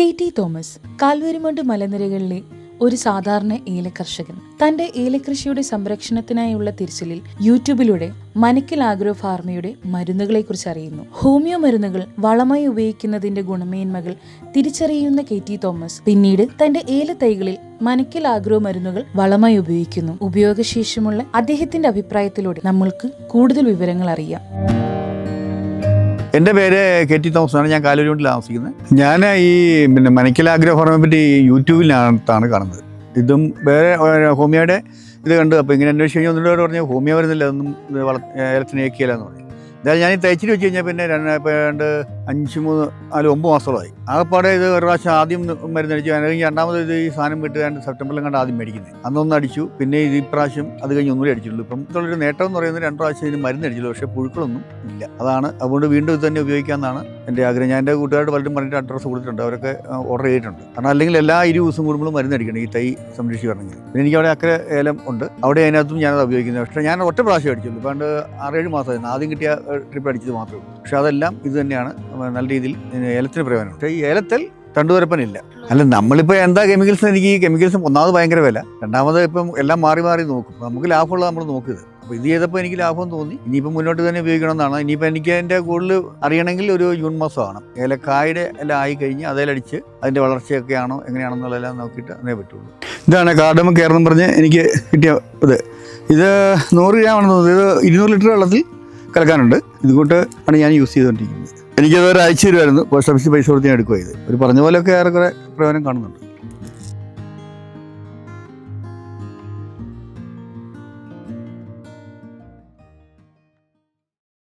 K T Thomas കാൽവരിമണ്ട് മലനിരകളിലെ ഒരു സാധാരണ ഏലകർഷകൻ. തന്റെ ഏലകൃഷിയുടെ സംരക്ഷണത്തിനായുള്ള തിരച്ചിലിൽ യൂട്യൂബിലൂടെ മനക്കിൽ ആഗ്രോ ഫാർമയുടെ മരുന്നുകളെ കുറിച്ച് അറിയുന്നു. ഹോമിയോ മരുന്നുകൾ വളമായി ഉപയോഗിക്കുന്നതിന്റെ ഗുണമേന്മകൾ തിരിച്ചറിയുന്ന കെ ടി തോമസ് പിന്നീട് തന്റെ ഏല തൈകളിൽ മനക്കിൽ ആഗ്രോ മരുന്നുകൾ വളമായി ഉപയോഗിക്കുന്നു. ഉപയോഗശേഷമുള്ള അദ്ദേഹത്തിന്റെ അഭിപ്രായത്തിലൂടെ നമ്മൾക്ക് കൂടുതൽ വിവരങ്ങൾ അറിയാം. എന്റെ പേര് കെ ടി തോമസ് ആണ് ഞാൻ കാലൂരിൽ താമസിക്കുന്നത്. ഞാൻ ഈ പിന്നെ മനക്കിൽ ആഗ്രഹ പറ്റി യൂട്യൂബിലാണ് കാണുന്നത്. ഇതും വേറെ ഹോമിയോയുടെ ഇത് കണ്ടു അപ്പോൾ ഇങ്ങനെ അന്വേഷിച്ച് കഴിഞ്ഞാൽ ഒന്നുകൂടെ പറഞ്ഞു ഹോമിയോ വരുന്നില്ല വളർത്തി വള ഏലത്തിന് ഏക്കിയില്ല എന്ന് പറഞ്ഞു. എന്തായാലും ഞാൻ തയ്ച്ചിട്ട് വെച്ച് കഴിഞ്ഞാൽ പിന്നെ രണ്ട് അഞ്ച് മൂന്ന് നാല് ഒമ്പത് മാസത്തോളമായി ആകെപ്പാടെ ഇത് ഒരു പ്രാവശ്യം ആദ്യം മരുന്ന് അടിച്ചു അല്ലെങ്കിൽ രണ്ടാമത് ഇത് ഈ സാധനം രണ്ട് സെപ്റ്റംബറിലും കണ്ട് ആദ്യം മേടിക്കുന്നത്. അന്നൊന്നും അടിച്ചു. പിന്നെ ഇത് ഇപ്രാവശ്യം അത് കഴിഞ്ഞ് ഒന്നുകൂടി അടിച്ചിട്ടുള്ളൂ. ഇപ്പം ഇതുള്ളൊരു നേട്ടം എന്ന് പറയുന്നത് രണ്ട് പ്രാവശ്യം ഇതിന് മരുന്ന് അടിച്ചുള്ളൂ പക്ഷേ പുഴുക്കളൊന്നും ഇല്ല. അതാണ് അതുകൊണ്ട് വീണ്ടും ഇത് തന്നെ ഉപയോഗിക്കാമെന്നാണ് എന്റെ ആഗ്രഹം. ഞാൻ എന്റെ കൂട്ടുകാരോട് പലരും പറഞ്ഞിട്ട് അഡ്രസ്സ് കൊടുത്തിട്ടുണ്ട്. അവരൊക്കെ ഓർഡർ ചെയ്തിട്ടുണ്ട്. കാരണം അല്ലെങ്കിൽ എല്ലാ ഇരു ദിവസം കൂടുമ്പോഴും മരുന്ന് അടിക്കണം ഈ തൈ സംരക്ഷിച്ച് വരണമെങ്കിൽ. പിന്നെ എനിക്ക് അവിടെ അക്കരെ ഏലം ഉണ്ട്. അവിടെ അതിനകത്തും ഞാനത് ഉപയോഗിക്കുന്നത്. പക്ഷേ ഞാൻ ഒറ്റ പ്രാവശ്യം അടിച്ചുള്ളൂ. പണ്ട് ആറേഴ് മാസമായിരുന്നു ആദ്യം കിട്ടിയ ട്രിപ്പ് അടിച്ചത് മാത്രമേ ഉള്ളൂ. പക്ഷേ അതെല്ലാം ഇത് തന്നെയാണ്. നല്ല രീതിയിൽ ഏലത്തിന് പ്രയോജനം പക്ഷേ ഈ ഏലത്തിൽ തണ്ടുവരപ്പനില്ല. അല്ല നമ്മളിപ്പോൾ എന്താ കെമിക്കൽസ് എനിക്ക് ഈ കെമിക്കൽസ് ഒന്നാമത് ഭയങ്കര വില. രണ്ടാമത് ഇപ്പം എല്ലാം മാറി മാറി നോക്കും. നമുക്ക് ലാഭമുള്ള നമ്മൾ നോക്കുന്നത് അപ്പോൾ ഇത് ചെയ്തപ്പോൾ എനിക്ക് ലാഭം തോന്നി. ഇനിയിപ്പോൾ മുന്നോട്ട് തന്നെ ഉപയോഗിക്കണമെന്നാണ്. ഇനിയിപ്പോൾ എനിക്ക് അതിന്റെ കൂടുതൽ അറിയണമെങ്കിൽ ഒരു ജൂൺ മാസമാണ് ഏലക്കായുടെ എല്ലാം ആയി കഴിഞ്ഞ് അതിലടിച്ച് അതിന്റെ വളർച്ചയൊക്കെ ആണോ എങ്ങനെയാണെന്നുള്ളതെല്ലാം നോക്കിയിട്ട് അതേ പറ്റുള്ളൂ. ഇതാണ് കാർഡമ കയറണം പറഞ്ഞ് എനിക്ക് കിട്ടിയ ഇത്. ഇത് നൂറ് ഗ്രാം ആണെന്ന് തോന്നുന്നത് ഇത് ഇരുന്നൂറ് ലിറ്റർ വെള്ളത്തിൽ കലക്കാനുണ്ട്. ഇതുകൊണ്ട് ആണ് ഞാൻ യൂസ് ചെയ്തുകൊണ്ടിരിക്കുന്നത്. എനിക്കത് ഒരാഴ്ച തരുമായിരുന്നു പോസ്റ്റ് ഓഫീസിൽ പൈസ കൊടുത്ത് ഞാൻ എടുക്കുക ഇത് ഒരു പറഞ്ഞ പോലെയൊക്കെ ഏറെക്കുറെ പ്രയോജനം കാണുന്നുണ്ട്.